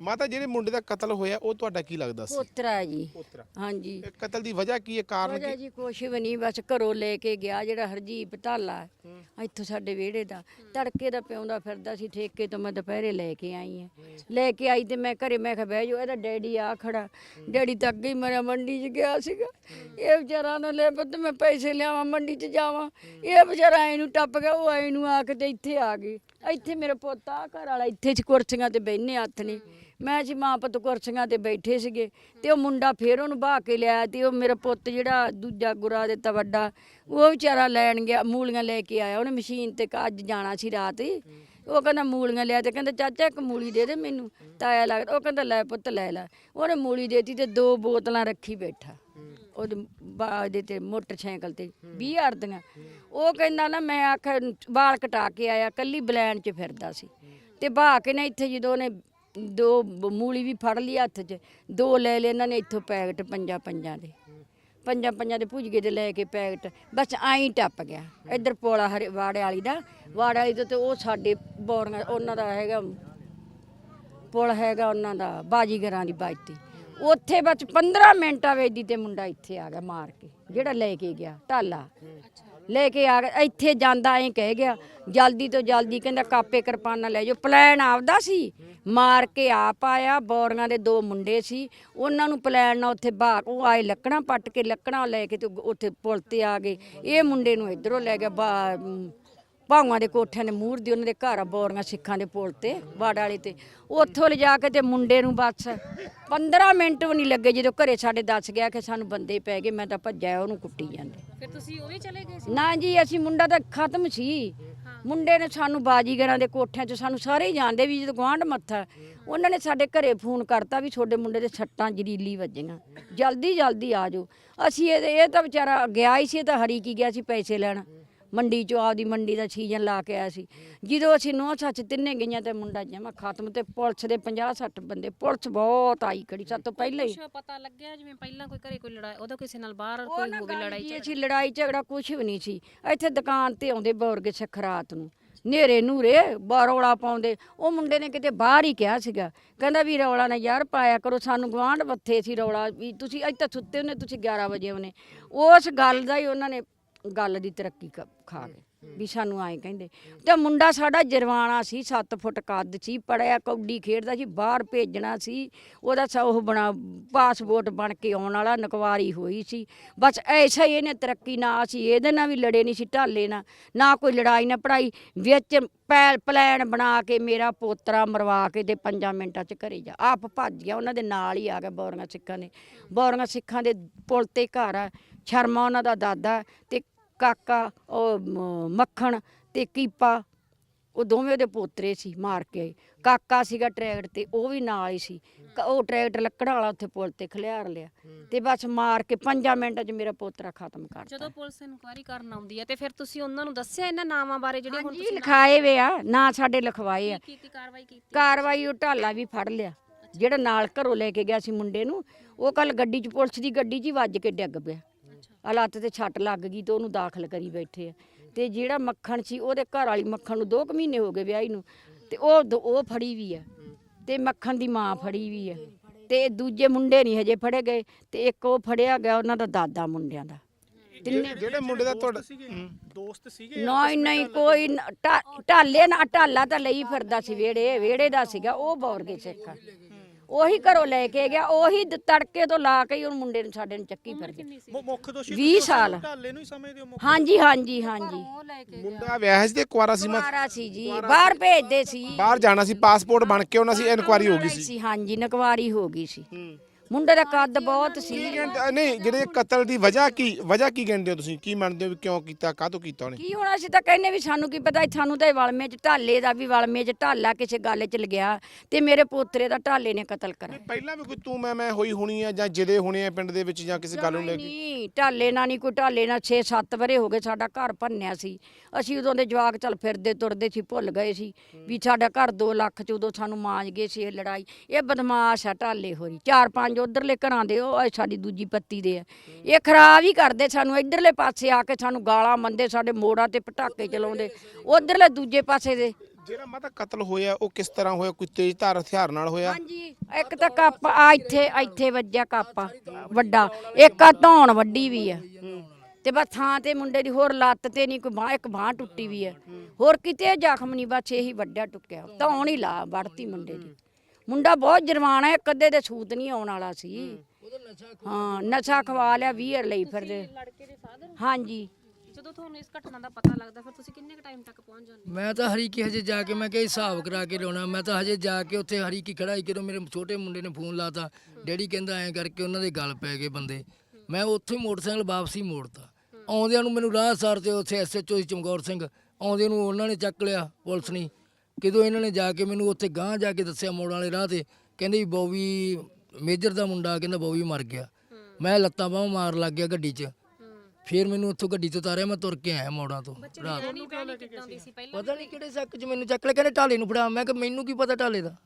ਮਾਤਾ ਜਿਹੜੇ ਮੁੰਡੇ ਦਾ ਕਤਲ ਹੋਇਆ ਉਹ ਤੁਹਾਡਾ ਕੀ ਲੱਗਦਾ ਸੀ? ਪੋਤਰਾ ਹੈ ਜੀ। ਪੁੱਤਰ। ਹਾਂਜੀ। ਇਹ ਕਤਲ ਦੀ ਵਜ੍ਹਾ ਕੀ ਹੈ? ਕਾਰਨ ਵਜ੍ਹਾ ਕੀ? ਜੀ ਕੁਛ ਵੀ ਨਹੀਂ ਬਸ ਘਰੋਂ ਲੈ ਕੇ ਗਿਆ ਜਿਹੜਾ ਹਰਜੀਤ ਢਾਲਾ ਇੱਥੋਂ ਸਾਡੇ ਵਿਹੜੇ ਦਾ। ਤੜਕੇ ਦਾ ਪਿਆਉਂਦਾ ਫਿਰਦਾ ਸੀ ਠੇਕੇ ਤੋਂ ਮੈਂ ਦੁਪਹਿਰੇ ਲੈ ਕੇ ਆਈ ਆ ਲੈ ਕੇ ਆਈ ਤੇ ਮੈਂ ਘਰੇ ਮੈਂ ਕਿਹਾ ਬਹਿ ਜਾਓ ਇਹਦਾ ਡੈਡੀ ਆ ਖੜਾ। ਡੈਡੀ ਤਾਂ ਅੱਗੇ ਹੀ ਮਰਿਆ ਮੰਡੀ 'ਚ ਗਿਆ ਸੀਗਾ। ਇਹ ਵਿਚਾਰਾ ਨਾ ਲੈ ਪੁੱਤ ਮੈਂ ਪੈਸੇ ਲਿਆਵਾਂ ਮੰਡੀ 'ਚ ਜਾਵਾਂ। ਇਹ ਵਿਚਾਰਾ ਨੂੰ ਟੱਪ ਗਿਆ ਉਹ ਐ ਨੂੰ ਆ ਕੇ ਤੇ ਇੱਥੇ ਆ ਗਏ ਇੱਥੇ ਮੇਰੇ ਪੁੱਤ ਘਰ ਵਾਲਾ ਇੱਥੇ ਚ ਕੁਰਸੀਆਂ ਤੇ ਬੈਠਨੇ ਹੱਥ ਨੇ। ਮੈਂ ਜੀ ਮਾਂ ਪੁੱਤ ਕੁਰਸੀਆਂ ਤੇ ਬੈਠੇ ਸੀਗੇ ਤੇ ਉਹ ਮੁੰਡਾ ਫੇਰ ਉਹਨੂੰ ਬਾਹ ਕੇ ਲਿਆ ਤੇ ਉਹ ਮੇਰਾ ਪੁੱਤ ਜਿਹੜਾ ਦੂਜਾ ਗੁਰਾ ਦਿੱਤਾ ਵੱਡਾ, ਉਹ ਵਿਚਾਰਾ ਲੈਣ ਗਿਆ, ਮੂਲੀਆਂ ਲੈ ਕੇ ਆਇਆ। ਉਹਨੇ ਮਸ਼ੀਨ ਤੇ ਅੱਜ ਜਾਣਾ ਸੀ ਰਾਤ ਹੀ। ਉਹ ਕਹਿੰਦਾ ਮੂਲੀਆਂ ਲਿਆ ਤੇ ਕਹਿੰਦਾ ਚਾਚਾ ਇੱਕ ਮੂਲੀ ਦੇ ਦੇ ਮੈਨੂੰ, ਤਾਇਆ ਲੱਗਦਾ ਉਹ ਕਹਿੰਦਾ ਲੈ ਪੁੱਤ ਲੈ ਲੈ। ਉਹਨੇ ਮੂਲੀ ਦੇਤੀ ਤੇ ਦੋ ਬੋਤਲਾਂ ਰੱਖੀ ਬੈਠਾ। ਉਹਦੇ ਬਾ ਤੇ ਮੋਟਰਸਾਈਕਲ ਤੇ 20 ਦੀਆਂ। ਉਹ ਕਹਿੰਦਾ ਨਾ ਮੈਂ ਆਖਿਆ, ਵਾਲ ਕਟਾ ਕੇ ਆਇਆ, ਕੱਲੀ ਬਲੈਨ 'ਚ ਫਿਰਦਾ ਸੀ। ਤੇ ਬਹਾ ਕੇ ਨਾ ਇੱਥੇ ਜਦੋਂ ਉਹਨੇ ਦੋ ਬ- ਮੂਲੀ ਵੀ ਫੜ ਲਈ ਹੱਥ 'ਚ, ਦੋ ਲੈ ਲਏ ਇਹਨਾਂ ਨੇ ਇੱਥੋਂ ਪੈਕਟ ਪੰਜਾਂ ਪੰਜਾਂ ਦੇ। ਪੰਜਾਂ ਪੰਜਾਂ ਦੇ ਭੁਜਗੇ ਦੇ ਲੈ ਕੇ ਪੈਕਟ, ਬਸ ਆਈ ਟੱਪ ਗਿਆ। ਇੱਧਰ ਪੋਲਾ ਹਰੇ, ਵਾੜੇ ਵਾਲੀ ਦਾ, ਵਾੜੇ ਵਾਲੀ ਤੋਂ ਤੇ ਉਹ ਸਾਡੇ ਬੋਰੀਆਂ, ਉਹਨਾਂ ਦਾ ਹੈਗਾ, ਪੁਲ ਹੈਗਾ ਉਹਨਾਂ ਦਾ, ਬਾਜੀਗਰਾਂ ਦੀ ਬਾਜਤੀ। ਉੱਥੇ ਬਸ 15 ਮਿੰਟਾਂ ਵੇਦੀ ਤੇ ਮੁੰਡਾ ਇੱਥੇ ਆ ਗਿਆ ਮਾਰ ਕੇ। ਜਿਹੜਾ ਲੈ ਕੇ ਗਿਆ, ਢਾਲਾ। ਲੈ ਕੇ ਆ ਗਿਆ, ਇੱਥੇ ਜਾਂਦਾ ਐਂ ਕਹਿ ਗਿਆ, ਜਲਦੀ ਤੋਂ ਜਲਦੀ ਕਹਿੰਦਾ ਕਾਪੇ ਕਿਰਪਾਨਾਂ ਲੈ ਜਾਓ। ਪਲਾਨ ਆਪਦਾ ਸੀ। ਮਾਰ ਕੇ ਆਪ ਆਇਆ, ਬੋਰੀਆਂ ਦੇ ਦੋ ਮੁੰਡੇ ਸੀ। ਉਹਨਾਂ ਨੂੰ ਪਲਾਨ ਨਾਲ ਉੱਥੇ ਬਾਗ ਉਹ ਆਏ ਲੱਕੜਾਂ ਪੱਟ ਕੇ, ਲੱਕੜਾਂ ਲੈ ਕੇ ਤੇ ਉੱਥੇ ਪੁਲ ਤੇ ਆ ਗਏ। ਇਹ ਮੁੰਡੇ ਨੂੰ ਇਧਰੋਂ ਲੈ ਗਿਆ, ਬਾ- ਭਾਵਾਂ ਦੇ ਕੋਠਿਆਂ ਦੇ ਮੂਹਰ ਦੀ ਉਹਨਾਂ ਦੇ ਘਰ ਆ ਬੋਰੀਆਂ ਸਿੱਖਾਂ ਦੇ ਪੁਲ ਤੇ ਬਾੜ ਵਾਲੇ ਤੇ। ਉੱਥੋਂ ਲਿਜਾ ਕੇ ਤੇ ਮੁੰਡੇ ਨੂੰ ਬਸ 15 ਮਿੰਟ ਵੀ ਨਹੀਂ ਲੱਗੇ ਜਦੋਂ ਘਰੇ ਸਾਡੇ ਦੱਸ ਗਿਆ ਕਿ ਸਾਨੂੰ ਬੰਦੇ ਪੈ ਗਏ ਮੈਂ ਤਾਂ ਭੱਜਿਆ ਉਹਨੂੰ ਕੁੱਟੀ ਜਾਂਦੇ। ਫਿਰ ਤੁਸੀਂ ਉਹ ਵੀ ਚਲੇ ਗਏ ਸੀ? ਨਾ ਜੀ ਅਸੀਂ ਮੁੰਡਾ ਤਾਂ ਖਤਮ ਸੀ। ਮੁੰਡੇ ਨੇ ਸਾਨੂੰ ਬਾਜੀਗਰਾਂ ਦੇ ਕੋਠਿਆਂ 'ਚ ਸਾਨੂੰ ਸਾਰੇ ਹੀ ਜਾਣਦੇ ਵੀ ਜਦੋਂ ਗਵਾਂਢ ਮੱਥਾ ਉਹਨਾਂ ਨੇ ਸਾਡੇ ਘਰੇ ਫੋਨ ਕਰਤਾ ਵੀ ਤੁਹਾਡੇ ਮੁੰਡੇ ਦੇ ਸੱਟਾਂ ਜਰੀਲੀ ਵੱਜੀਆਂ। ਜਲਦੀ ਜਲਦੀ ਆ ਜਾਓ। ਅਸੀਂ ਇਹ ਇਹ ਤਾਂ ਵਿਚਾਰਾ ਗਿਆ ਹੀ ਸੀ ਇਹ ਤਾਂ ਹਰੀ ਕੀ ਗਿਆ ਸੀ ਪੈਸੇ ਲੈਣ। ਮੰਡੀ ਚੋਂ ਆਪਦੀ ਮੰਡੀ ਦਾ ਸੀਜ਼ਨ ਲਾ ਕੇ ਆਇਆ ਸੀ। ਜਦੋਂ ਅਸੀਂ ਨੌ ਸੱਚ ਤਿੰਨੇ ਗਈਆਂ ਤੇ ਮੁੰਡਾ ਜਮਾ ਖਤਮ ਤੇ ਪੁਲਿਸ ਦੇ 50 60 ਬੰਦੇ ਪੁਲਿਸ ਬਹੁਤ ਆਈ ਖੜੀ ਸਭ ਤੋਂ ਪਹਿਲਾਂ ਹੀ। ਕੁਛ ਪਤਾ ਲੱਗਿਆ ਜਿਵੇਂ ਪਹਿਲਾਂ ਕੋਈ ਘਰੇ ਕੋਈ ਲੜਾਈ ਉਹਦਾ ਕਿਸੇ ਨਾਲ ਬਾਹਰ ਉਹ ਕੋਈ ਨਾ ਹੋਵੇ ਗੱਲ ਲੜਾਈ ਜੀ, ਝਗੜਾ। ਅਸੀਂ ਲੜਾਈ ਝਗੜਾ ਕੁਝ ਵੀ ਨਹੀਂ ਸੀ। ਇੱਥੇ ਦੁਕਾਨ ਤੇ ਆਉਂਦੇ ਬੌਰਗੇ ਸਿੱਖ ਰਾਤ ਨੂੰ ਨੇਰੇ ਨੂਰੇ ਰੌਲਾ ਪਾਉਂਦੇ। ਉਹ ਮੁੰਡੇ ਨੇ ਕਿਤੇ ਬਾਹਰ ਹੀ ਕਿਹਾ ਸੀਗਾ ਕਹਿੰਦਾ ਵੀ ਰੌਲਾ ਨਾ ਯਾਰ ਪਾਇਆ ਕਰੋ ਸਾਨੂੰ ਗਵਾਂਢ ਬੱਥੇ ਸੀ ਰੌਲਾ ਵੀ ਤੁਸੀਂ ਅੱਜ ਤਾਂ ਸੁੱਤੇ ਹੁੰਦੇ ਤੁਸੀਂ 11 ਵਜੇ ਉਹਨੇ ਉਸ ਗੱਲ ਦਾ ਹੀ ਉਹਨਾਂ ਨੇ ਗੱਲ ਦੀ ਤਰੱਕੀ ਕ- ਖਾ ਗਏ ਵੀ ਸਾਨੂੰ ਆਏ ਕਹਿੰਦੇ। ਤੇ ਮੁੰਡਾ ਸਾਡਾ ਜਰਵਾਣਾ ਸੀ 7 ਫੁੱਟ ਕੱਦ ਸੀ ਪੜਿਆ ਕੌਡੀ ਖੇਡਦਾ ਸੀ ਬਾਹਰ ਭੇਜਣਾ ਸੀ। ਉਹਦਾ ਸ- ਉਹ ਬਣਾ ਪਾਸਪੋਰਟ ਬਣ ਕੇ ਆਉਣ ਵਾਲਾ ਨਕਵਾਰੀ ਹੋਈ ਸੀ। ਬਸ ਐਸਾ ਹੀ ਇਹਨੇ ਤਰੱਕੀ ਨਾ ਅਸੀਂ ਇਹਦੇ ਨਾਲ ਵੀ ਲੜੇ ਨਹੀਂ ਸੀ ਢਾਲੇ ਨਾਲ ਨਾ ਕੋਈ ਲੜਾਈ ਨਾ ਪੜਾਈ ਵਿੱਚ ਪੈ- ਪਲਾਨ ਬਣਾ ਕੇ ਮੇਰਾ ਪੋਤਰਾ ਮਰਵਾ ਕੇ ਤੇ 5 ਮਿੰਟਾਂ ਚ ਘਰੇ ਜਾ। ਆਪ ਭੱਜ ਗਿਆ ਉਹਨਾਂ ਦੇ ਨਾਲ ਹੀ ਆ ਗਿਆ ਬੋਰੀਆਂ ਸਿੱਖਾਂ ਨੇ ਬੋਰੀਆਂ ਸਿੱਖਾਂ ਦੇ ਪੁਲ ਤੇ ਘਰ ਆ। ਸ਼ਰਮਾ ਉਹਨਾਂ ਦਾ ਦਾਦਾ ਤੇ ਕਾਕਾ ਉਹ ਮ- ਮੱਖਣ ਤੇ ਕੀਪਾ ਉਹ ਦੋਵੇਂ ਉਹਦੇ ਪੋਤਰੇ ਸੀ ਮਾਰ ਕੇ ਆਏ। ਕਾਕਾ ਸੀਗਾ ਟਰੈਕਟਰ ਤੇ ਉਹ ਵੀ ਨਾਲ ਹੀ ਸੀ। ਕ- ਉਹ ਟਰੈਕਟਰ ਲੱਕੜਾਂ ਵਾਲਾ ਉੱਥੇ ਪੁਲ ਤੇ ਖਲਿਆਰ ਲਿਆ। ਤੇ ਬਸ ਮਾਰ ਕੇ 5 ਮਿੰਟਾਂ 'ਚ ਮੇਰਾ ਪੋਤਰਾ ਖਤਮ ਕਰਤਾ। ਜਦੋਂ ਪੁਲਿਸ ਇਨਕੁਆਇਰੀ ਕਰਨ ਆਉਂਦੀ ਹੈ ਤੇ ਫਿਰ ਤੁਸੀਂ ਉਹਨਾਂ ਨੂੰ ਦੱਸਿਆ ਇਹਨਾਂ ਨਾਵਾਂ ਬਾਰੇ ਜਿਹੜੇ ਹੁਣ ਤੁਸੀਂ ਲਿਖਾਏ ਵੇ ਆ ਨਾ ਸਾਡੇ ਲਿਖਵਾਏ ਆ। ਕੀ ਕੀ ਕਾਰਵਾਈ ਕੀਤੀ ਕਾਰਵਾਈ ਉਹ ਢਾਲਾ ਵੀ ਫੜ ਲਿਆ। ਜਿਹੜਾ ਨਾਲ ਘਰੋਂ ਲੈ ਕੇ ਗਿਆ ਸੀ ਮੁੰਡੇ ਨੂੰ ਉਹ ਕੱਲ ਗੱਡੀ 'ਚ ਪੁਲਿਸ ਦੀ ਗੱਡੀ 'ਚ ਹੀ ਵੱਜ ਕੇ ਡਿੱਗ ਪਿਆ। ਆ ਲੱਤ ਤੇ ਛੱਟ ਲੱਗ ਗਈ ਤੇ ਉਹਨੂੰ ਦਾਖਲ ਕਰੀ ਬੈਠੇ ਆ। ਤੇ ਜਿਹੜਾ ਮੱਖਣ ਸੀ ਉਹਦੇ ਘਰ ਵਾਲੀ ਮੱਖਣ ਨੂੰ 2 ਮਹੀਨੇ ਹੋ ਗਏ ਵਿਆਹੀ ਨੂੰ। ਤੇ ਉਹ ਦ- ਉਹ ਫੜੀ ਵੀ ਆ। ਤੇ ਮੱਖਣ ਦੀ ਮਾਂ ਫੜੀ ਵੀ ਆ। ਤੇ ਦੂਜੇ ਮੁੰਡੇ ਨਹੀਂ ਹਜੇ ਫੜੇ ਗਏ। ਤੇ ਇੱਕ ਉਹ ਫੜਿਆ ਗਿਆ ਉਹਨਾਂ ਦਾ ਦਾਦਾ ਮੁੰਡਿਆਂ ਦਾ। ਜਿਹੜੇ ਜਿਹੜੇ ਮੁੰਡੇ ਦਾ ਤੁਹਾਡਾ। ਦੋਸਤ ਸੀਗੇ? ਨਹੀਂ ਨਹੀਂ ਕੋਈ ਨ- ਢਾ- ਢਾਲੇ ਨਾ ਢਾਲਾ ਤਾਂ ਲਈ ਫਿਰਦਾ ਸੀ ਵਿਹੜੇ ਵਿਹੜੇ ਦਾ ਸੀਗਾ। ਉਹ ਬੌਰ ਗਏ ਸਿੱਖ। ਉਹੀ ਘਰੋਂ ਲੈ ਕੇ ਗਿਆ ਉਹੀ ਦ- ਤੜਕੇ ਤੋਂ ਲਾ ਕੇ ਹੀ ਉਹ ਮੁੰਡੇ ਨੂੰ ਸਾਡੇ ਨੂੰ ਚੱਕੀ ਫਿਰ ਮੁ- ਮੁੱਖ ਦੋਸ਼ੀ 20 ਤੁਸੀਂ ਸਾਲ। ਢਾਲੇ ਨੂੰ ਹੀ ਸਮਝਦੇ ਹੋ ਮੁੱਖ ਹਾਂਜੀ ਹਾਂਜੀ ਹਾਂਜੀ। ਮੁੰਡਾ ਵਿਆਹ ਸੀ ਤੇ ਕੁਆਰਾ ਸੀ ਮਤ ਕੁਆਰਾ ਸੀ ਜੀ। ਬਾਹਰ ਭੇਜਦੇ ਸੀ। ਬਾਹਰ ਜਾਣਾ ਸੀ ਪਾਸਪੋਰਟ ਬਣ ਕੇ ਉਹਨਾਂ ਸੀ ਇਨਕੁਆਰੀ ਹੋ ਗਈ ਸੀ ਸੀ। ਹਾਂਜੀ ਨਕਵਾਰੀ ਹੋ ਗਈ ਸੀ। ਮੁੰਡੇ ਦਾ ਕੱਦ ਬਹੁਤ ਸੀ। ਕਹਿੰਦੇ- ਨਹੀਂ ਜਿਹੜੇ ਕਤਲ ਦੀ ਵਜ੍ਹਾ ਕੀ ਵਜ੍ਹਾ ਕੀ ਕਹਿੰਦੇ ਹੋ ਤੁਸੀਂ? ਕੀ ਮੰਨਦੇ ਹੋ ਵੀ ਕਿਉਂ ਕੀਤਾ? ਕਾਹਤੋਂ ਕੀਤਾ ਉਹਨੇ? ਕੀ ਹੁਣ ਅਸੀਂ ਤਾਂ ਕਹਿੰਨੇ ਵੀ ਸਾਨੂੰ ਕੀ ਪਤਾ ਸਾਨੂੰ ਤਾਂ ਇਹ ਵਲਮੇ ਚ ਢਾਲੇ ਦਾ ਵੀ ਵਲਮੇ ਚ ਢਾਲਾ ਕਿਸੇ ਗੱਲ ਚ ਲਗਿਆ ਤੇ ਮੇਰੇ ਪੋਤਰੇ ਦਾ ਢਾਲੇ ਨੇ ਕਤਲ ਕਰਾਇਆ ਪਹਿਲਾਂ ਵੀ ਕੋਈ ਤੂੰ ਮੈਂ ਮੈਂ ਹੋਈ ਹੋਣੀ ਆ ਜਾਂ ਜਿਦੇ ਹੋਣੇ ਆ ਪਿੰਡ ਦੇ ਵਿੱਚ ਜਾਂ ਕਿਸੇ ਗੱਲ ਨੂੰ ਲੈ ਕੇ? ਨਹੀਂ ਢਾਲੇ ਨਾਲ ਨਹੀਂ ਕੋਈ ਢਾਲੇ ਨਾਲ 6-7 ਵਰੇ ਹੋ ਗਏ ਸਾਡਾ ਘਰ ਭੰਨਿਆ ਸੀ। ਅਸੀਂ ਉਦੋਂ ਦੇ ਜਵਾਕ ਚੱਲ ਫਿਰਦੇ ਤੁਰਦੇ ਸੀ ਭੁੱਲ ਗਏ ਸੀ ਵੀ ਸਾਡਾ ਘਰ 2 ਲੱਖ ਚ ਉਦੋਂ ਸਾਨੂੰ ਮਾਂਜ ਗਏ ਸੀ ਇਹ ਲੜਾਈ। ਇਹ ਬਦਮਾਸ਼ ਆ ਢਾਲੇ ਹੋਰੀ ਚਾਰ ਪੰਜ ਉਧਰਲੇ ਘਰਾਂ ਦੇ ਉਹ ਸਾਡੀ ਦੂਜੀ ਪੱਤੀ ਦੇ ਆ। ਇਹ ਖਰਾਬ ਹੀ ਕਰਦੇ ਸਾਨੂੰ ਇਧਰਲੇ ਪਾਸੇ ਆ ਕੇ ਸਾਨੂੰ ਗਾਲਾਂ ਮੰਦੇ ਸਾਡੇ ਮੋੜਾਂ ਤੇ ਪਟਾਕੇ ਚਲਾਉਂਦੇ ਉਧਰਲੇ ਦੂਜੇ ਪਾਸੇ ਦੇ। ਜਿਹੜਾ ਮਾਤਾ ਕਤਲ ਹੋਇਆ ਉਹ ਕਿਸ ਤਰ੍ਹਾਂ ਹੋਇਆ? ਕੋਈ ਤੇਜ਼ ਧਾਰ ਹਥਿਆਰ ਨਾਲ ਹੋਇਆ? ਹਾਂਜੀ ਇੱਕ ਤਾਂ ਕੱਪ ਆ ਇੱਥੇ ਇੱਥੇ ਵੱਜਿਆ ਕੱਪ ਵੱਡਾ। ਇੱਕ ਆ ਧੌਣ ਵੱਡੀ ਵੀ ਆ। ਤੇ ਬਸ ਥਾਂ ਤੇ ਮੁੰਡੇ ਦੀ ਹੋਰ ਲੱਤ ਤੇ ਨਹੀਂ ਕੋਈ ਬਾਹ ਇੱਕ ਬਾਹ ਟੁੱਟੀ ਵੀ ਆ। ਹੋਰ ਕਿਤੇ ਜ਼ਖਮ ਨਹੀਂ ਬਸ ਇਹੀ ਵੱਡਾ ਟੁੱਕਿਆ ਧੌਣ ਹੀ ਲਾ ਵੜਤੀ ਮੁੰਡੇ ਦੀ। ਮੁੰਡਾ ਬਹੁਤ ਜਰਵਾਨਾ ਹੈ ਕਦੇ ਦੇ ਸੂਤ ਨਹੀਂ ਆਉਣ ਵਾਲਾ ਸੀ। ਹਾਂ ਨਸ਼ਾ ਖਵਾ ਲਿਆ। 20 ਲਈ ਫਿਰਦੇ ਲੜਕੇ ਦੇ ਫਾਦਰ ਹਾਂਜੀ। ਜਦੋਂ ਤੁਹਾਨੂੰ ਇਸ ਘਟਨਾ ਦਾ ਪਤਾ ਲੱਗਦਾ ਫਿਰ ਤੁਸੀਂ ਕਿੰਨੇ ਕ ਟਾਈਮ ਤੱਕ ਪਹੁੰਚ ਜਾਂਦੇ ਮੈਂ ਤਾਂ ਹਰੀਕੀ ਹਜੇ ਜਾ ਕੇ ਮੈਂ ਕਿਹਾ ਹਿਸਾਬ ਕਰਾ ਕੇ ਲਾਉਣਾ। ਮੈਂ ਤਾਂ ਹਜੇ ਜਾ ਕੇ ਉੱਥੇ ਹਰੀਕੀ ਖੜਾ ਹੀ ਕਿਦੋਂ ਮੇਰੇ ਛੋਟੇ ਮੁੰਡੇ ਨੇ ਫੋਨ ਲਾਤਾ। ਡੈਡੀ ਕਹਿੰਦਾ ਐਂ ਕਰਕੇ ਉਹਨਾਂ ਦੇ ਗਲ ਪੈ ਗਏ ਬੰਦੇ। ਮੈਂ ਉੱਥੇ ਹੀ ਮੋਟਰਸਾਈਕਲ ਵਾਪਸੀ ਮੋੜਤਾ। ਆਉਂਦਿਆਂ ਨੂੰ ਮੈਨੂੰ ਰਾਹ ਸਾਰ ਤੇ ਉੱਥੇ ਐਸਐਚਓ ਸੀ ਚਮਕੌਰ ਸਿੰਘ। ਆਉਂਦਿਆਂ ਨੂੰ ਉਹਨਾਂ ਨੇ ਚੱਕ ਲਿਆ ਪੁਲਿਸ ਨੇ। ਕਿਦੋਂ ਇਹਨਾਂ ਨੇ ਜਾ ਕੇ ਮੈਨੂੰ ਉੱਥੇ ਗਾਂਹ ਜਾ ਕੇ ਦੱਸਿਆ ਮੋੜ ਵਾਲੇ ਰਾਹ ਤੇ ਕਹਿੰਦੇ ਵੀ ਬੋਵੀ ਮੇਜਰ ਦਾ ਮੁੰਡਾ ਕਹਿੰਦਾ ਬੋਵੀ ਮਰ ਗਿਆ। ਮੈਂ ਲੱਤਾਂ ਬਾਹਾਂ ਮਾਰ ਲੱਗ ਗਿਆ ਗੱਡੀ 'ਚ। ਫਿਰ ਮੈਨੂੰ ਉੱਥੋਂ ਗੱਡੀ ਤੋਂ ਉਤਾਰਿਆ ਮੈਂ ਤੁਰ ਕੇ ਆਇਆ ਮੋੜਾਂ ਤੋਂ। ਰਾਤ ਰਹਿਣੀ ਬਹਿਣੀ ਕਿੱਦਾਂ ਦੀ ਸੀ? ਪਹਿਲਾਂ ਪਤਾ ਨਹੀਂ ਕਿਹੜੇ ਸੱਕ 'ਚ ਮੈਨੂੰ ਚੱਕ ਲੈ ਕਹਿੰਦੇ ਢਾਲੇ ਨੂੰ ਫੜਾ। ਮੈਂ ਕਿ ਮੈਨੂੰ ਕੀ ਪਤਾ ਢਾਲੇ ਦਾ?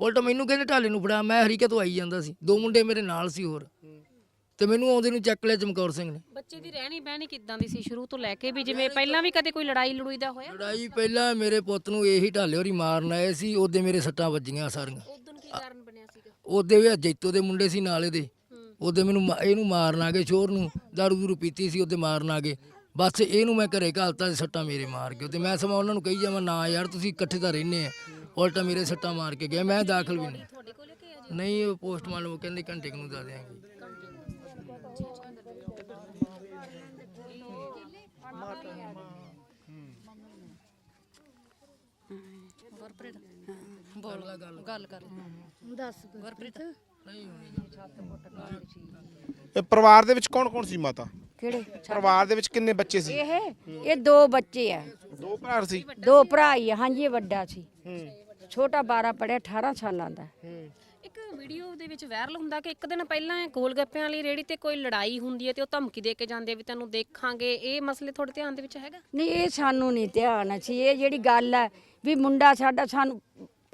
ਉਲਟਾ ਮੈਨੂੰ ਕਹਿੰਦੇ ਢਾਲੇ ਨੂੰ ਫੜਾ ਮੈਂ ਹਰੀਕੇ ਤੋਂ ਆਈ ਜਾਂਦਾ ਸੀ। ਦੋ ਮੁੰਡੇ ਮੇਰੇ ਨਾਲ ਸੀ ਹੋਰ। ਤੇ ਮੈਨੂੰ ਆਉਂਦੇ ਨੂੰ ਚੱਕ ਲਿਆ ਚਮਕੌਰ ਸਿੰਘ ਨੇ। ਬੱਚੇ ਦੀ ਰਹਿਣੀ ਬਹਿਣੀ ਕਿੱਦਾਂ ਦੀ ਸੀ ਸ਼ੁਰੂ ਤੋਂ ਲੈ ਕੇ ਵੀ ਜਿਵੇਂ ਪਹਿਲਾਂ ਵੀ ਕਦੇ ਕੋਈ ਲੜਾਈ ਲੜੂਈ ਦਾ ਹੋਇਆ? ਲੜਾਈ ਪਹਿਲਾਂ ਮੇਰੇ ਪੁੱਤ ਨੂੰ ਇਹੀ ਢਾਲੇ ਹੋਰੀ ਮਾਰਨ ਆਏ ਸੀ ਉਹਦੇ ਮੇਰੇ ਸੱਟਾਂ ਵੱਜੀਆਂ ਸਾਰੀਆਂ। ਉਦੋਂ ਕੀ ਕਾਰਨ ਬਣਿਆ ਸੀਗਾ? ਉਹਦੇ ਵੀ ਜੈਤੋ ਦੇ ਮੁੰਡੇ ਸੀ ਨਾਲੇ ਦੇ ਉਹਦੇ ਮੈਨੂੰ ਮਾ- ਇਹਨੂੰ ਮਾਰਨ ਆ ਗਏ ਸ਼ੋਰ ਨੂੰ ਦਾਰੂ ਦੂਰੂ ਪੀਤੀ ਸੀ ਉਹਦੇ ਮਾਰਨ ਆ ਗਏ। ਬਸ ਇਹਨੂੰ ਮੈਂ ਘਰੇ ਘਾਲਤਾ ਤੇ ਸੱਟਾਂ ਮੇਰੇ ਮਾਰ ਕੇ ਤੇ ਮੈਂ ਸਮਾਂ ਉਹਨਾਂ ਨੂੰ ਕਹੀ ਜਾਵਾਂ ਨਾ ਯਾਰ ਤੁਸੀਂ ਇਕੱਠੇ ਤਾਂ ਰਹਿੰਦੇ ਆ। ਉਲਟਾ ਮੇਰੇ ਸੱਟਾਂ ਮਾਰ ਕੇ ਗਏ ਮੈਂ ਦਾਖਲ ਵੀ ਨਹੀਂ। ਤੁਹਾਡੇ ਕੋਲੇ ਕਿ ਨਹੀਂ ਉਹ ਪੋਸਟਮਾਰਟਮ ਕਹਿੰਦੇ ਘੰਟੇ ਕੁ ਨੂੰ ਦੱਸ ਦਿਆਂਗੇ। ਇਹ ਪਰਿਵਾਰ ਦੇ ਵਿੱਚ ਕੌਣ ਕੌਣ ਸੀ ਮਾਤਾ? ਕਿਹੜੇ? ਪਰਿਵਾਰ ਦੇ ਵਿੱਚ ਕਿੰਨੇ ਬੱਚੇ ਸੀ? ਇਹ ਇਹ ਦੋ ਬੱਚੇ ਆ। ਦੋ ਭਰਾ ਸੀ? ਦੋ ਭਰਾ ਹੀ ਆ ਹਾਂਜੀ ਇਹ ਵੱਡਾ ਸੀ। ਛੋਟਾ 12 ਪੜਿਆ 18 ਸਾਲਾਂ ਦਾ। ਇੱਕ ਵੀਡੀਓ ਦੇ ਵਿੱਚ ਵਾਇਰਲ ਹੁੰਦਾ ਕਿ ਇੱਕ ਦਿਨ ਪਹਿਲਾਂ ਗੋਲ ਗੱਪਿਆਂ ਵਾਲੀ ਰੇੜੀ ਤੇ ਕੋਈ ਲੜਾਈ ਹੁੰਦੀ ਹੈ ਤੇ ਉਹ ਧਮਕੀ ਦੇ ਕੇ ਜਾਂਦੇ ਆ ਵੀ ਤੈਨੂੰ ਦੇਖਾਂਗੇ। ਇਹ ਮਸਲੇ ਤੁਹਾਡੇ ਧਿਆਨ ਦੇ ਵਿੱਚ ਹੈਗਾ? ਨਹੀਂ ਇਹ ਸਾਨੂੰ ਨਹੀਂ ਧਿਆਨ ਸੀ ਇਹ ਜਿਹੜੀ ਗੱਲ ਹੈ ਵੀ ਮੁੰਡਾ ਸਾਡਾ ਸਾਨੂੰ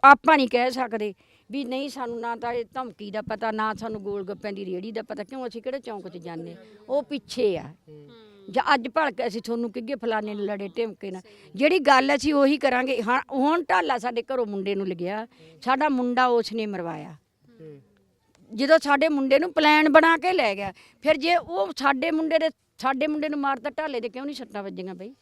ਆਪਾਂ ਨਹੀਂ ਕਹਿ ਸਕਦੇ ਵੀ ਨਹੀਂ ਸਾਨੂੰ ਨਾ ਤਾਂ ਇਹ ਧਮਕੀ ਦਾ ਪਤਾ ਨਾ ਸਾਨੂੰ ਗੋਲ ਗੱਪਿਆਂ ਦੀ ਰੇੜੀ ਦਾ ਪਤਾ ਕਿਉਂ ਅਸੀਂ ਕਿਹੜੇ ਚੌਂਕ 'ਚ ਜਾਂਦੇ ਉਹ ਪਿੱਛੇ ਆ। ਜਾਂ ਅੱਜ ਭਲਕ ਅਸੀਂ ਤੁਹਾਨੂੰ ਕਿੱਗੇ ਫਲਾਣੇ ਨੂੰ ਲੜੇ ਢਿਮਕੇ ਨਾਲ। ਜਿਹੜੀ ਗੱਲ ਅਸੀਂ ਉਹੀ ਕਰਾਂਗੇ। ਹਾਂ ਹੁਣ ਢਾਲਾ ਸਾਡੇ ਘਰੋਂ ਮੁੰਡੇ ਨੂੰ ਲੱਗਿਆ। ਸਾਡਾ ਮੁੰਡਾ ਉਸ ਨੇ ਮਰਵਾਇਆ ਜਦੋਂ ਸਾਡੇ ਮੁੰਡੇ ਨੂੰ ਪਲਾਨ ਬਣਾ ਕੇ ਲੈ ਗਿਆ ਫਿਰ ਜੇ ਉਹ ਸਾਡੇ ਮੁੰਡੇ ਦੇ ਸਾਡੇ ਮੁੰਡੇ ਨੂੰ ਮਾਰਤਾ ਢਾਲੇ ਦੇ ਕਿਉਂ ਨਹੀਂ ਸੱਟਾਂ ਵੱਜੀਆਂ ਬਈ?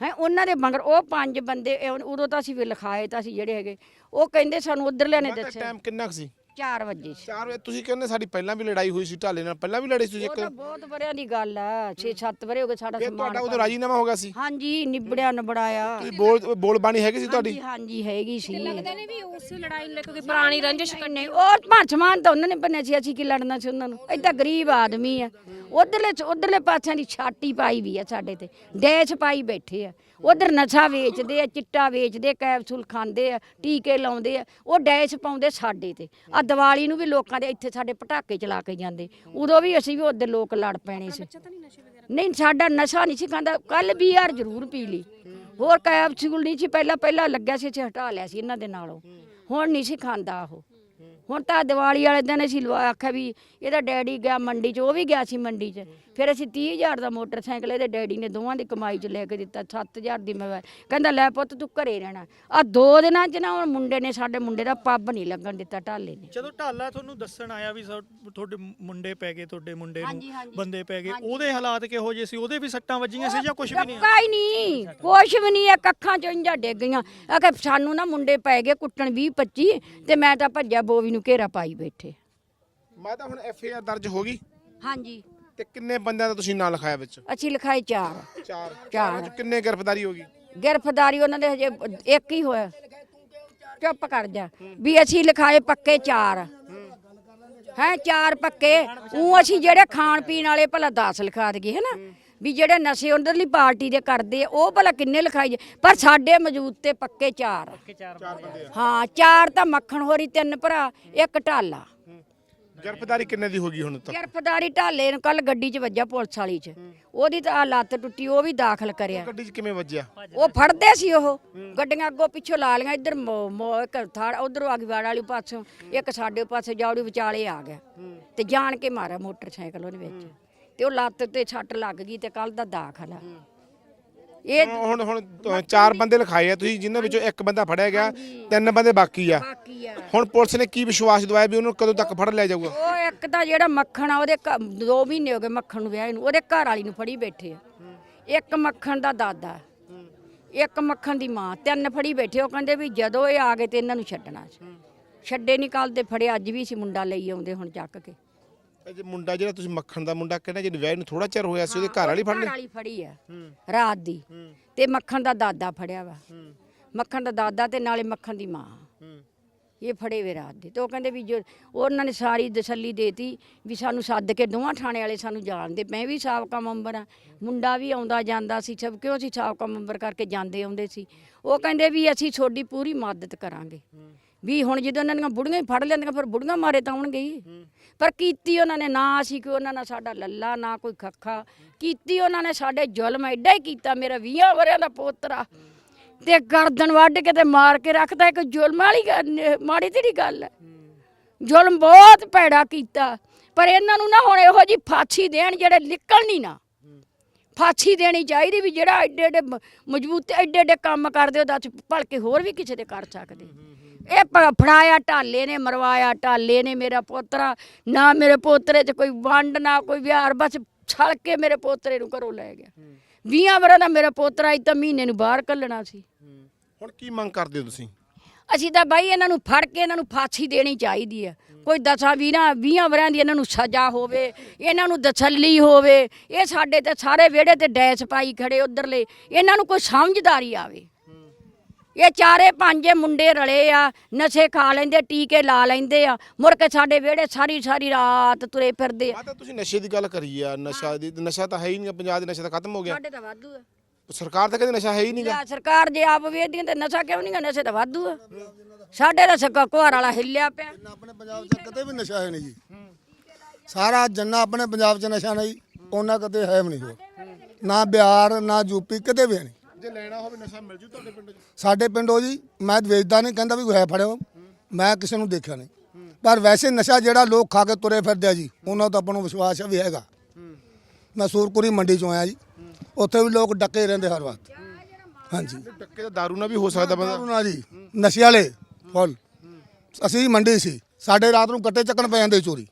ਹੈ ਉਹਨਾਂ ਦੇ ਮਗਰ ਉਹ ਪੰਜ ਬੰਦੇ ਇਹ ਉਦੋਂ ਤਾਂ ਅਸੀਂ ਵੀ ਲਿਖਾਏ ਤਾਂ ਅਸੀਂ ਜਿਹੜੇ ਹੈਗੇ ਉਹ ਕਹਿੰਦੇ ਸਾਨੂੰ ਉਧਰਲੇ ਨੇ ਦੱਸਿਆ। ਟਾਈਮ ਕਿੰਨਾ ਕੁ ਸੀ? 4 ਵਜੇ ਸੀ। 4 ਵਜੇ ਤੁਸੀਂ ਕਹਿੰਦੇ ਸਾਡੀ ਪਹਿਲਾਂ ਵੀ ਲੜਾਈ ਹੋਈ ਸੀ ਢਾਲੇ ਨਾਲ ਪਹਿਲਾਂ ਵੀ ਲੜੇ ਸੀ ਤੁਸੀਂ ਉਹ ਇੱਕ ਤਾਂ ਬਹੁਤ ਵਰਿਆਂ ਦੀ ਗੱਲ ਆ 6-7 ਵਰੇ ਹੋ ਗਏ ਸਾਡਾ ਫਿਰ ਸਮਾਨ ਤੁਹਾਡਾ ਉਦੋਂ ਰਾਜੀਨਾਮਾ ਹੋ ਗਿਆ ਸੀ? ਹਾਂਜੀ ਨਿਬੜਿਆ ਨਬੜਾਇਆ। ਤੁਸੀਂ ਬੋਲ ਬੋਲ ਬਾਣੀ ਹੈਗੀ ਸੀ ਤੁਹਾਡੀ? ਹਾਂਜੀ ਹਾਂਜੀ ਹੈਗੀ ਸੀ। ਲੱਗਦਾ ਨਹੀਂ ਵੀ ਉਸੇ ਲੜਾਈ ਨੂੰ ਲੈ ਕੇ ਕੋਈ ਪੁਰਾਣੀ ਰੰਜਿਸ਼ ਨਹੀਂ ਉਹ ਭਾਂਸਮਾਨ ਤਾਂ ਉਹਨਾਂ ਨੇ ਬੰਨੇ ਸੀ ਅਸੀਂ ਕੀ ਲੜਨਾ ਸੀ ਉਹਨਾਂ ਨੂੰ? ਏਦਾਂ ਗਰੀਬ ਆਦਮੀ ਆ। ਉਧਰਲੇ ਉਧਰਲੇ ਪਾਸਿਆਂ ਦੀ ਛਾਟੀ ਪਾਈ ਵੀ ਆ ਸਾਡੇ ਤੇ। ਡੈਸ਼ ਪਾਈ ਬੈਠੇ ਆ। ਉਧਰ ਨਸ਼ਾ ਵੇਚਦੇ ਆ, ਚਿੱਟਾ ਵੇਚਦੇ ਕੈਪਸੂਲ ਖਾਂਦੇ ਆ, ਟੀਕੇ ਲਾਉਂਦੇ ਆ। ਉਹ ਡੈਸ਼ ਪਾਉਂਦੇ ਸਾਡੇ ਤੇ। ਆ ਦੀਵਾਲੀ ਨੂੰ ਵੀ ਲੋਕਾਂ ਦੇ ਇੱਥੇ ਸਾਡੇ ਪਟਾਕੇ ਚਲਾ ਕੇ ਜਾਂਦੇ। ਉਦੋਂ ਵੀ ਅਸੀਂ ਵੀ ਉਧਰ ਲੋਕ ਲੜ ਪੈਣੇ ਸੀ। ਨਹੀਂ, ਸਾਡਾ ਨਸ਼ਾ ਨਹੀਂ ਸੀ ਖਾਂਦਾ। ਕੱਲ ਵੀ ਯਾਰ ਜ਼ਰੂਰ ਪੀ ਲਈ। ਹੋਰ ਕੈਪਸੂਲ ਨਹੀਂ ਸੀ। ਪਹਿਲਾਂ ਪਹਿਲਾਂ ਲੱਗਿਆ ਸੀ, ਅਸੀਂ ਹਟਾ ਲਿਆ ਸੀ ਇਹਨਾਂ ਦੇ ਨਾਲੋਂ। ਹੁਣ ਨਹੀਂ ਸੀ ਖਾਂਦਾ ਉਹ। ਹੁਣ ਤਾਂ ਦੀਵਾਲੀ ਵਾਲੇ ਦਿਨ ਅਸੀਂ ਲਵਾ ਆਖਿਆ ਵੀ ਇਹਦਾ ਡੈਡੀ ਗਿਆ ਮੰਡੀ 'ਚ, ਉਹ ਵੀ ਗਿਆ ਸੀ ਮੰਡੀ 'ਚ। ਫਿਰ ਅਸੀਂ 30000 ਦਾ ਮੋਟਰਸਾਈਕਲ ਇਹਦੇ ਡੈਡੀ ਨੇ ਦੋਵਾਂ ਦੀ ਕਮਾਈ 'ਚ ਲੈ ਕੇ ਦਿੱਤਾ 7000 ਦੀ ਮੈਂ ਕਹਿੰਦਾ ਲੈ ਪੁੱਤ ਤੂੰ ਘਰੇ ਰਹਿਣਾ। ਆ ਦੋ ਦਿਨਾਂ 'ਚ ਨਾ ਹੁਣ ਮੁੰਡੇ ਨੇ ਸਾਡੇ ਮੁੰਡੇ ਦਾ ਪੱਬ ਨਹੀਂ ਲੱਗਣ ਦਿੱਤਾ ਢਾਲੇ ਨੇ। ਜਦੋਂ ਢਾਲਾ ਤੁਹਾਨੂੰ ਦੱਸਣ ਆਇਆ ਵੀ ਤੁਹਾਡੇ ਮੁੰਡੇ ਪੈ ਗਏ ਤੁਹਾਡੇ ਮੁੰਡੇ ਹਾਂਜੀ, ਨੂੰ ਹਾਂਜੀ। ਬੰਦੇ ਪੈ ਗਏ। ਉਹਦੇ ਹਾਲਾਤ ਕਿਹੋ ਜਿਹੇ ਸੀ? ਉਹਦੇ ਵੀ ਸੱਟਾਂ ਵੱਜੀਆਂ ਸੀ ਜਾਂ ਕੁਝ ਵੀ ਨਹੀਂ? ਕੱਕਾ ਹੀ ਨਹੀਂ ਕੁਛ ਵੀ ਨਹੀਂ ਇਹ ਕੱਖਾਂ ਚੋਂ ਇੰਜਾ ਡਿੱਗ ਗਈਆਂ। ਆ ਕਿ ਸਾਨੂੰ ਨਾ ਮੁੰਡੇ ਪੈ ਗਏ ਕੁੱਟਣ 20 25 ਤੇ ਮੈਂ ਤਾਂ ਭੱਜਿਆ ਬੋਵੀ ਨੂੰ ਘੇਰਾ ਪਾਈ ਬੈਠੇ। ਮਾਤਾ ਹੁਣ ਐਫ ਆਈ ਆਰ ਦਰਜ ਹੋ ਗਈ। ਹਾਂਜੀ। ਤੇ ਕਿੰਨੇ ਬੰਦਿਆਂ ਦਾ ਤੁਸੀਂ ਨਾਂ ਲਿਖਾਇਆ ਵਿੱਚ? ਅਸੀਂ ਲਿਖਾਈ ਚਾਰ। ਚਾਰ। ਚਾਰ। ਕਿੰਨੇ ਗ੍ਰਿਫਤਾਰੀ ਹੋ ਗਈ? ਗ੍ਰਿਫਤਾਰੀ ਉਹਨਾਂ ਦੇ ਹਜੇ ਇੱਕ ਹੀ ਹੋਇਆ। ਚੁੱਪ ਕਰ ਜਾ। ਵੀ ਅਸੀਂ ਲਿਖਾਏ ਪੱਕੇ ਚਾਰ। ਹੈ ਚਾਰ ਪੱਕੇ। ਉਹ ਅਸੀਂ ਜਿਹੜੇ ਖਾਣ ਪੀਣ ਵਾਲੇ ਭਲਾ 10 ਲਿਖਾ ਦਈਏ ਹੈਨਾ? ਵੀ ਜਿਹੜੇ ਨਸ਼ੇ ਉਧਰਲੀ ਪਾਰਟੀ ਦੇ ਕਰਦੇ ਆ ਉਹ ਭਲਾ ਕਿੰਨੇ ਲਿਖਾਈ ਜੇ ਪਰ ਸਾਡੇ ਮੌਜੂਦ ਤੇ ਪੱਕੇ ਚਾਰ। ਹਾਂ ਚਾਰ ਤਾਂ ਮੱਖਣ ਹੋਰੀ ਤਿੰਨ ਭਰਾ ਇੱਕ ਢਾਲਾ। ਗ੍ਰਿਫਤਾਰੀ ਕਿੰਨੇ ਦੀ ਹੋ ਗਈ ਹੁਣ ਤੱਕ? ਗ੍ਰਿਫਤਾਰੀ ਢਾਲੇ ਨੂੰ ਕੱਲ ਗੱਡੀ 'ਚ ਵੱਜਾ ਪੁਲਿਸ ਵਾਲੀ 'ਚ। ਉਹਦੀ ਤਾਂ ਆਹ ਲੱਤ ਟੁੱਟੀ ਉਹ ਵੀ ਦਾਖਲ ਕਰਿਆ। ਗੱਡੀ 'ਚ ਕਿਵੇਂ ਵੱਜਿਆ? ਉਹ ਫੜਦੇ ਸੀ ਉਹ। ਗੱਡੀਆਂ ਅੱਗੋਂ ਪਿੱਛੋਂ ਲਾ ਲੀਆਂ ਇੱਧਰ ਮੋ- ਮੋ- ਇੱਕ ਥਾੜ ਉਧਰੋਂ ਅਗਵਾੜ ਵਾਲੀ ਪਾਸੋਂ ਇੱਕ ਸਾਡੇ ਪਾਸੇ ਜਾਉੜੀ ਵਿਚਾਲੇ ਆ ਗਿਆ। ਤੇ ਜਾਣ ਕੇ ਮਾਰਿਆ ਮੋਟਰਸਾਈਕਲ ਉਹਦੇ ਵਿੱਚ। ਤੇ ਉਹ ਲੱਤ ਤੇ ਛੱਟ ਲੱਗ ਗਈ ਤੇ ਕੱਲ ਦਾ ਦਾਖਲ ਆ। ਇਹ ਹੁਣ ਹੁਣ ਚਾਰ ਬੰਦੇ ਲਿਖਾਏ ਆ ਤੁਸੀਂ ਜਿਨ੍ਹਾਂ ਵਿੱਚੋਂ ਇੱਕ ਬੰਦਾ ਫੜਿਆ ਗਿਆ ਤਿੰਨ ਬੰਦੇ ਬਾਕੀ ਆ। ਬਾਕੀ ਆ। ਹੁਣ ਪੁਲਿਸ ਨੇ ਕੀ ਵਿਸ਼ਵਾਸ ਦਵਾਇਆ ਵੀ ਉਹਨੂੰ ਕਦੋਂ ਤੱਕ ਫੜ ਲਿਆ ਜਾਊਗਾ? ਉਹ ਇੱਕ ਤਾਂ ਜਿਹੜਾ ਮੱਖਣ ਆ ਉਹਦੇ ਘ- ਦੋ ਮਹੀਨੇ ਹੋ ਗਏ ਮੱਖਣ ਨੂੰ ਵਿਆਹ ਨੂੰ ਉਹਦੇ ਘਰ ਵਾਲੀ ਨੂੰ ਫੜੀ ਬੈਠੇ ਆ। ਇੱਕ ਮੱਖਣ ਦਾ ਦਾਦਾ ਇੱਕ ਮੱਖਣ ਦੀ ਮਾਂ ਤਿੰਨ ਫੜੀ ਬੈਠੇ ਉਹ ਕਹਿੰਦੇ ਵੀ ਜਦੋਂ ਇਹ ਆ ਗਏ ਤੇ ਇਹਨਾਂ ਨੂੰ ਛੱਡਣਾ ਸੀ। ਛੱਡੇ ਨਿਕਾਲਦੇ ਫੜੇ ਅੱਜ ਵੀ ਸੀ ਮੁੰਡਾ ਲਈ ਆਉਂਦੇ ਹੁਣ ਚੱਕ ਕੇ। ਇਹ ਜੇ ਮੁੰਡਾ ਜਿਹੜਾ ਤੁਸੀਂ ਮੱਖਣ ਦਾ ਮੁੰਡਾ ਕਹਿੰਦਾ ਜਿਹਨੂੰ ਵਿਆਹ ਨੂੰ ਥੋੜਾ ਚਿਰ ਹੋਇਆ ਸੀ ਉਹਦੇ ਘਰ ਵਾਲੀ ਫੜ ਘਰ ਲਈ? ਵਾਲੀ ਫੜੀ ਆ ਰਾਤ ਦੀ। ਤੇ ਮੱਖਣ ਦਾ ਦਾਦਾ ਫੜਿਆ ਵਾ। ਮੱਖਣ ਦਾ ਦਾਦਾ ਤੇ ਨਾਲੇ ਮੱਖਣ ਦੀ ਮਾਂ। ਇਹ ਫੜੇ ਵੇ ਰਾਤ ਦੇ। ਤੇ ਉਹ ਕਹਿੰਦੇ ਵੀ ਜੋ ਉਹਨਾਂ ਨੇ ਸਾਰੀ ਤਸੱਲੀ ਦੇਤੀ ਵੀ ਸਾਨੂੰ ਸੱਦ ਕੇ ਦੋਵਾਂ ਥਾਣੇ ਵਾਲੇ ਸਾਨੂੰ ਜਾਣਦੇ ਮੈਂ ਵੀ ਸਾਬਕਾ ਮੈਂਬਰ ਆ। ਮੁੰਡਾ ਵੀ ਆਉਂਦਾ ਜਾਂਦਾ ਸੀ। ਸਭ ਕਿਉਂ ਅਸੀਂ ਸਾਬਕਾ ਮੈਂਬਰ ਕਰਕੇ ਜਾਂਦੇ ਆਉਂਦੇ ਸੀ। ਉਹ ਕਹਿੰਦੇ ਵੀ ਅਸੀਂ ਤੁਹਾਡੀ ਪੂਰੀ ਮਦਦ ਕਰਾਂਗੇ। ਵੀ ਹੁਣ ਜਦੋਂ ਉਹਨਾਂ ਦੀਆਂ ਬੁੜੀਆਂ ਹੀ ਫੜ ਲੈਂਦੀਆਂ ਫਿਰ ਬੁੜੀਆਂ ਮਾਰੇ ਤਾਂ ਆਉਣਗੇ ਹੀ। ਪਰ ਕੀਤੀ ਉਹਨਾਂ ਨੇ, ਨਾ ਅਸੀਂ ਕਿ ਉਹਨਾਂ ਨਾਲ ਸਾਡਾ ਲੱਲਾ, ਨਾ ਕੋਈ ਖੱਖਾ। ਕੀਤੀ ਉਹਨਾਂ ਨੇ, ਸਾਡੇ ਜ਼ੁਲਮ ਐਡਾ ਹੀ ਕੀਤਾ, ਮੇਰਾ 20 ਵਰਿਆਂ ਦਾ ਪੋਤਰਾ। ਤੇ ਗਰਦਨ ਵੱਢ ਕੇ ਤੇ ਮਾਰ ਕੇ ਰੱਖਦਾ ਇੱਕ ਜ਼ੁਲਮ ਵਾਲੀ ਮਾੜੀ ਤੇਰੀ ਗੱਲ ਹੈ। ਜ਼ੁਲਮ ਬਹੁਤ ਭੈੜਾ ਕੀਤਾ, ਪਰ ਇਹਨਾਂ ਨੂੰ ਨਾ ਹੁਣ ਇਹੋ ਜੀ ਫਾਂਸੀ ਦੇਣ ਜਿਹੜੇ ਨਿਕਲਣੀ ਨਾ। ਫਾਂਸੀ ਦੇਣੀ ਚਾਹੀਦੀ ਵੀ ਜਿਹੜਾ ਐਡੇ ਐਡੇ ਮਜ਼ਬੂਤ ਐਡੇ ਐਡੇ ਕੰਮ ਕਰਦੇ, ਉਹਦਾ ਭਲਕੇ ਹੋਰ ਵੀ ਕਿਸੇ ਦੇ ਕਰ ਸਕਦੇ। ਇਹ ਪ- ਫੜਾਇਆ ਢਾਲੇ ਨੇ ਮਰਵਾਇਆ ਢਾਲੇ ਨੇ ਮੇਰਾ ਪੋਤਰਾ। ਨਾ ਮੇਰੇ ਪੋਤਰੇ 'ਚ ਕੋਈ ਵੰਡ ਨਾ ਕੋਈ ਵਿਹਾਰ ਬਸ ਛਲ ਕੇ ਮੇਰੇ ਪੋਤਰੇ ਨੂੰ ਘਰੋਂ ਲੈ ਗਿਆ। 20 ਵਰਾਂ ਦਾ ਮੇਰਾ ਪੋਤਰਾ ਤਾਂ ਮਹੀਨੇ ਨੂੰ ਬਾਹਰ ਕੱਢਣਾ ਸੀ। ਹੁਣ ਕੀ ਮੰਗ ਕਰਦੇ ਹੋ ਤੁਸੀਂ? ਅਸੀਂ ਤਾਂ ਬਾਈ ਇਹਨਾਂ ਨੂੰ ਫੜ ਕੇ ਇਹਨਾਂ ਨੂੰ ਫਾਂਸੀ ਦੇਣੀ ਚਾਹੀਦੀ ਹੈ। ਕੋਈ ਦਸਾਂ ਵੀਰਾਂ 20 ਵਰਿਆਂ ਦੀ ਇਹਨਾਂ ਨੂੰ ਸਜ਼ਾ ਹੋਵੇ ਇਹਨਾਂ ਨੂੰ ਤਸੱਲੀ ਹੋਵੇ ਇਹ ਸਾਡੇ ਤੇ ਸਾਰੇ ਵਿਹੜੇ ਤੇ ਡੈਸ ਪਾਈ ਖੜੇ ਉਧਰਲੇ। ਇਹਨਾਂ ਨੂੰ ਕੋਈ ਸਮਝਦਾਰੀ ਆਵੇ। ਇਹ ਚਾਰੇ ਪੰਜੇ ਮੁੰਡੇ ਰਲੇ ਆ ਨਸ਼ੇ ਖਾ ਲੈਂਦੇ ਟੀਕੇ ਲਾ ਲੈਂਦੇ ਆ। ਮੁੜ ਕੇ ਸਾਡੇ ਵਿਹੜੇ ਸਾਰੀ ਸਾਰੀ ਰਾਤ ਤੁਰੇ ਫਿਰਦੇ ਆ। ਆ ਤਾਂ ਤੁਸੀਂ ਨਸ਼ੇ ਦੀ ਗੱਲ ਕਰੀ ਆ। ਨਸ਼ਾ ਦੀ ਨਸ਼ਾ ਤਾਂ ਹੈ ਹੀ ਨਹੀਂ ਪੰਜਾਬ ਦੇ ਨਸ਼ਾ ਤਾਂ ਖਤਮ ਹੋ ਗਿਆ। ਸਾਡੇ ਤਾਂ ਵਾਧੂ ਆ। ਸਰਕਾਰ ਤਾਂ ਕਹਿੰਦੀ ਨਸ਼ਾ ਹੈ ਹੀ ਨਹੀਂਗਾ ਜਾਂ ਸਰਕਾਰ ਜੇ ਆਪ ਵੇਚਦੀ ਤੇ ਨਸ਼ਾ ਕਿਉਂ ਨਹੀਂ ਗਾ? ਨਸ਼ੇ ਤਾਂ ਵਾਧੂ ਆ। ਸਾਡੇ ਤਾਂ ਸਕਾ ਘਰ ਵਾਲਾ ਹਿੱਲਿਆ ਪਿਆ। ਆਪਣੇ ਪੰਜਾਬ 'ਚ ਕਿਤੇ ਵੀ ਨਸ਼ਾ ਹੈ ਨਹੀਂ ਜੀ। ਸਾਰਾ ਜੰਨਾ ਆਪਣੇ ਪੰਜਾਬ 'ਚ ਨਸ਼ਾ ਨਹੀਂ ਉਹਨਾਂ ਕਦੇ ਹੈ ਵੀ ਨਹੀਂ ਹੋ ਨਾ ਬਿਹਾਰ ਨਾ ਯੂਪੀ ਕਿਤੇ ਵੀ ਹੈ ਨਹੀਂ। ਜੇ ਲੈਣਾ ਹੋਵੇ ਨਸ਼ਾ ਮਿਲ ਜੂ ਤੁਹਾਡੇ ਪਿੰਡ 'ਚ? ਸਾਡੇ ਪਿੰਡੋਂ ਜੀ ਮੈਂ ਵੇਚਦਾ ਨਹੀਂ ਕਹਿੰਦਾ ਵੀ ਹੈ ਫੜਿਓ। ਮੈਂ ਕਿਸੇ ਨੂੰ ਦੇਖਿਆ ਨਹੀਂ। ਪਰ ਵੈਸੇ ਨਸ਼ਾ ਜਿਹੜਾ ਲੋਕ ਖਾ ਕੇ ਤੁਰੇ ਫਿਰਦੇ ਆ ਜੀ ਉਹਨਾਂ ਤੋਂ ਆਪਾਂ ਨੂੰ ਵਿਸ਼ਵਾਸ ਵੀ ਹੈਗਾ। ਮੈਂ ਸੂਰਪੁਰੀ ਮੰਡੀ 'ਚੋਂ ਆਇਆ ਜੀ। ਉੱਥੇ ਵੀ ਲੋਕ ਡੱਕੇ ਰਹਿੰਦੇ ਹਰ ਵਕਤ। ਹਾਂਜੀ। ਟੱਕੇ ਤਾਂ ਦਾਰੂ ਨਾਲ ਵੀ ਹੋ ਸਕਦਾ ਬੰਦਾ। ਦਾਰੂ ਨਾਲ ਜੀ ਨਸ਼ੇ ਵਾਲੇ ਫੁੱਲ। ਅਸੀਂ ਮੰਡੀ ਸੀ। ਸਾਡੇ ਰਾਤ ਨੂੰ ਕੱਟੇ ਚੱਕਣ ਪੈ ਜਾਂਦੇ ਚੋਰੀ।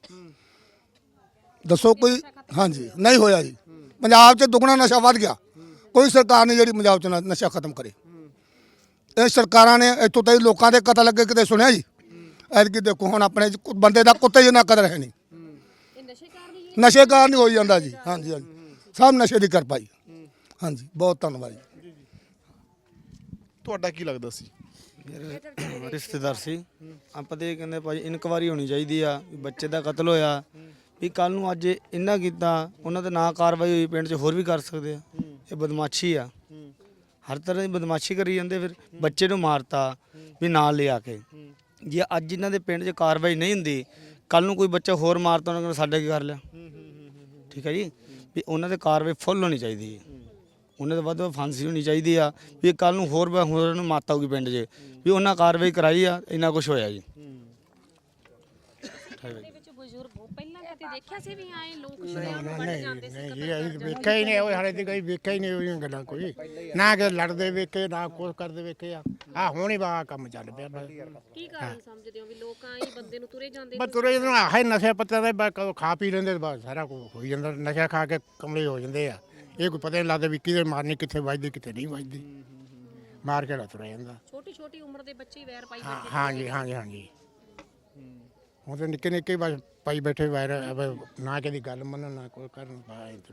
ਦੱਸੋ ਕੋਈ ਹਾਂਜੀ ਨਹੀਂ ਹੋਇਆ ਜੀ। ਪੰਜਾਬ 'ਚ ਦੁੱਗਣਾ ਨਸ਼ਾ ਵੱਧ ਗਿਆ। ਕੋਈ ਸਰਕਾਰ ਨਹੀਂ ਜਿਹੜੀ ਪੰਜਾਬ 'ਚ ਨ- ਨਸ਼ਾ ਖਤਮ ਕਰੇ। ਇਹ ਸਰਕਾਰਾਂ ਨੇ ਇੱਥੋਂ ਤਾਈ ਲੋਕਾਂ ਦੇ ਕਤਲ ਲੱਗੇ ਕਿਤੇ ਸੁਣਿਆ ਜੀ? ਐਤਕੀ ਦੇਖੋ ਹੁਣ ਆਪਣੇ ਬੰਦੇ ਦਾ ਕੁੱਤੇ ਜਿੰਨਾ ਕਦਰ ਹੈ ਨਹੀਂ। ਨਸ਼ੇ ਕਾਰਨ ਹੀ ਹੋਈ ਜਾਂਦਾ ਜੀ। ਹਾਂਜੀ ਹਾਂਜੀ। ਸਭ ਨਸ਼ੇ ਦੀ ਕਿਰਪਾ ਜੀ। ਹਾਂਜੀ ਬਹੁਤ ਧੰਨਵਾਦ ਜੀ। ਤੁਹਾਡਾ ਕੀ ਲੱਗਦਾ ਸੀ? ਮੇਰੇ ਰਿਸ਼ਤੇਦਾਰ ਸੀ। ਆਪਾਂ ਤੇ ਇਹ ਕਹਿੰਦੇ ਭਾਈ ਇਨਕੁਆਰੀ ਹੋਣੀ ਚਾਹੀਦੀ ਆ ਵੀ ਬੱਚੇ ਦਾ ਕਤਲ ਹੋਇਆ। ਵੀ ਕੱਲ ਨੂੰ ਅੱਜ ਇੰਨਾ ਕੀਤਾ ਉਹਨਾਂ ਤੇ ਨਾ ਕਾਰਵਾਈ ਹੋਈ ਪਿੰਡ 'ਚ ਹੋਰ ਵੀ ਕਰ ਸਕਦੇ ਆ। ਇਹ ਬਦਮਾਸ਼ੀ ਆ। ਹਰ ਤਰ੍ਹਾਂ ਦੀ ਬਦਮਾਸ਼ੀ ਕਰੀ ਜਾਂਦੇ ਫਿਰ ਬੱਚੇ ਨੂੰ ਮਾਰਤਾ ਵੀ ਨਾਲ ਲਿਆ ਕੇ। ਜੇ ਅੱਜ ਇਹਨਾਂ ਦੇ ਪਿੰਡ 'ਚ ਕਾਰਵਾਈ ਨਹੀਂ ਹੁੰਦੀ ਕੱਲ ਨੂੰ ਕੋਈ ਬੱਚਾ ਹੋਰ ਮਾਰਤਾ ਉਹਨਾਂ ਨੇ ਸਾਡੇ ਕੀ ਕਰ ਲਿਆ। ਠੀਕ ਹੈ ਜੀ? ਵੀ ਉਹਨਾਂ ਤੇ ਕਾਰਵਾਈ ਫੁੱਲ ਹੋਣੀ ਚਾਹੀਦੀ ਹੈ। ਉਹਨਾਂ ਦੇ ਵੱਧ ਫਾਂਸੀ ਹੋਣੀ ਚਾਹੀਦੀ ਆ ਵੀ ਕੱਲ ਨੂੰ ਹੋਰ ਹੋਰ ਨੂੰ ਮਾਤਾ ਹੋਊਗੀ ਪਿੰਡ 'ਚ। ਵੀ ਉਹਨਾਂ ਕਾਰਵਾਈ ਕਰਾਈ ਆ ਇੰਨਾ ਕੁਝ ਹੋਇਆ ਜੀ। ਦੇ ਹੋ ਕਦੇ ਦੇਖਿਆ ਸੀ ਵੀ ਆਏ ਲੋਕ ਸ਼ਰਿਆਮ ਵੱਢ ਜਾਂਦੇ ਸੀ ਨਹੀਂ ਇਹ ਅਸੀਂ ਵੇਖਿਆ ਹੀ ਨਹੀਂ ਉਹ ਹਾਲੇ ਦੀ ਕੋਈ ਵੇਖਿਆ ਹੀ ਨਹੀਂ ਉਹਦੀਆਂ ਗੱਲਾਂ ਕੋਈ। ਨਾ ਕਿ ਲੜਦੇ ਵੇਖੇ ਨਾ ਕੁਛ ਕਰਦੇ ਵੇਖੇ ਆ। ਆ ਹੁਣ ਹੀ ਬਾ ਕੰਮ ਚੱਲ ਪਿਆ ਬਸ। ਕੀ ਕਾਰਨ ਸਮਝਦੇ ਹੋ ਵੀ ਲੋਕ ਆਏ ਬੰਦੇ ਨੂੰ ਤੁਰੇ ਜਾਂਦੇ ਬਸ ਤੁਰੇ ਜਦੋਂ ਆਹੇ ਨਸ਼ੇ ਪੱਤੇ ਦੇ ਬਸ ਕਦੋਂ ਖਾ ਪੀ ਲੈਂਦੇ ਤੇ ਬਸ ਸਾਰਾ ਕੁਝ ਹੋ ਜਾਂਦਾ ਨਸ਼ਾ ਖਾ ਕੇ ਕਮਲੇ ਹੋ ਜਾਂਦੇ ਆ। ਇਹ ਕੋਈ ਪਤਾ ਨਹੀਂ ਲੱਗਦਾ ਵੀ ਕਿਹਦੇ ਮਾਰਨੀ ਕਿੱਥੇ ਵੱਜਦੀ ਕਿੱਥੇ ਨਹੀਂ ਵੱਜਦੀ। ਮਾਰ ਕੇ ਲਾ ਤੁਰਿਆ ਜਾਂਦਾ। ਛੋਟੀ ਛੋਟੀ ਉਮਰ ਦੇ ਬੱਚੇ ਹੀ ਵੈਰ ਪਾਈ ਹਾਂ ਹਾਂਜੀ ਹਾਂਜੀ ਹਾਂਜੀ। ਹੁਣ ਤਾਂ ਨਿੱਕੇ ਨਿੱਕੇ ਬਸ ਪਾਈ ਬੈਠੇ ਵਾਇਰ ਨਾ ਕਿਹਦੀ ਗੱਲ ਮੰਨਣ, ਨਾ ਕੋਈ ਕਰਨ ਬਸ